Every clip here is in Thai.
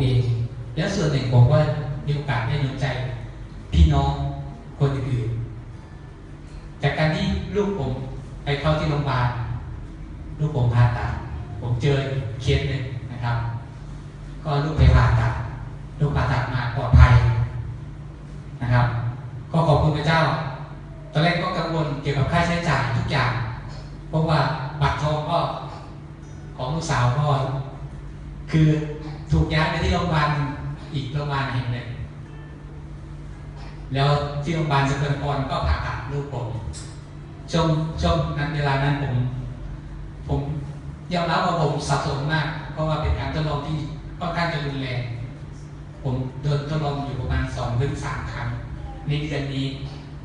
เอง แล้วส่วนหนึ่งผมก็มีโอกาสได้หนุนใจ พี่น้องคนอื่น จากการที่ลูกผมไปเข้าที่โรงพยาบาลลูกผมผ่าตัดผมเจอเคสหนึ่งนะครับ ก็ลูกไปผ่าตัดลูกผ่าตัดมาปลอดภัยนะครับ ก็ขอบคุณพระเจ้า ตอนแรกก็กังวลเกี่ยวกับค่าใช้จ่ายทุกอย่าง เพราะว่าบัตรทองก็ของลูกสาวก็คือ ถูกย้ายไปที่โรงพยาบาลอีกโรงพยาบาลแห่งหนึ่งแล้วที่โรงพยาบาลสกลนครก็ผ่าตัดลูกผมช่วงช่วงนั้นเวลานั้นผม ผมยอมรับว่าผมสับสนมาก เพราะว่าเป็นการทดลองที่ค่อนข้างจะรุนแรง ผมเดินทดลองอยู่ประมาณสองถึงสามครั้งในเดือนนี้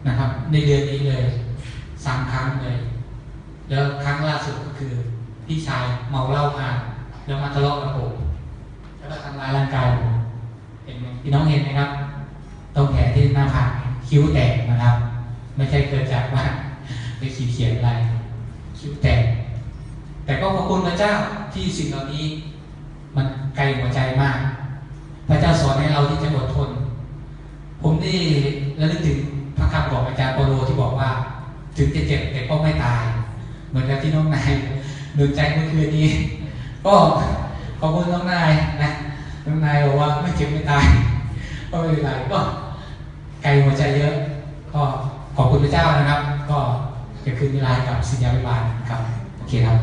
นะครับ ในเดือนนี้เลยสามครั้งเลย แล้วครั้งล่าสุดก็คือพี่ชายเมาเหล้ามาแล้วมาทะเลาะกับผม แล้วก็ทำร้ายร่างกายผมเห็นไหมพี่น้องเห็นไหมครับ ตรงแผลที่หน้าผากคิ้วแตกนะครับ ไม่ใช่เกิดจากว่าไปขีดเขียนอะไร คิ้วแตก แต่ก็ขอบคุณพระเจ้าที่สิ่งเหล่านี้ มันไกลหัวใจมาก พระเจ้าสอนให้เราที่จะอดทน ผมนี่ระลึกถึงพระคำของอาจารย์เปโลที่บอกว่า ถึงจะเจ็บแต่ก็ไม่ตาย เหมือนกับที่น้องนายดนใจเมื่อคืนนี้ ก็ขอบคุณน้องนาย น้องนายบอกว่าไม่เจ็บไม่ตายก็ไม่เป็นไรก็ไกลหัวใจเยอะ ก็ขอบคุณพระเจ้านะครับ ก็จะคืนเวลากับสิญญาวิบาลครับโอเคครับ